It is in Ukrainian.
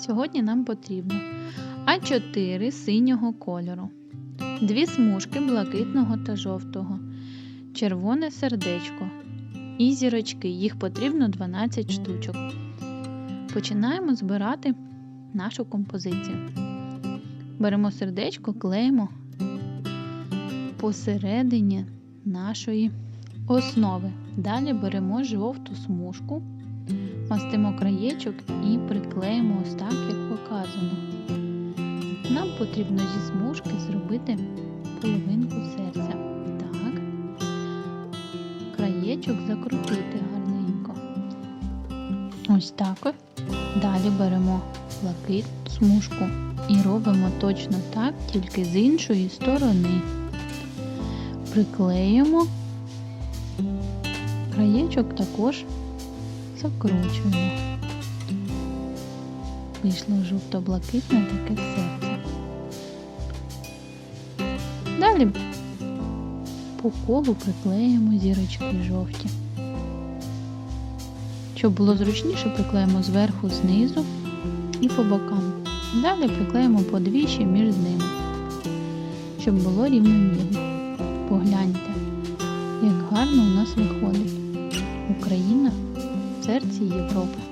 Сьогодні нам потрібно А4 синього кольору, дві смужки блакитного та жовтого, червоне сердечко і зірочки. Їх потрібно 12 штучок. Починаємо збирати нашу композицію. Беремо сердечко, клеїмо посередині нашої основи. Далі беремо жовту смужку, мастимо краєчок і приклеїмо ось так, як показано. Нам потрібно зі смужки зробити половинку серця. Так. Краєчок закрутити гарненько. Ось так. Далі беремо блакит смужку і робимо точно так, тільки з іншої сторони. Приклеїмо краєчок також закручуємо. Вийшло жовто-блакитне таке серце. Далі по колу приклеїмо зірочки жовті. Щоб було зручніше, приклеїмо зверху, знизу і по бокам. Далі приклеїмо подвічі між ними, щоб було рівномірно. Погляньте, як гарно у нас виходить. Україна serc i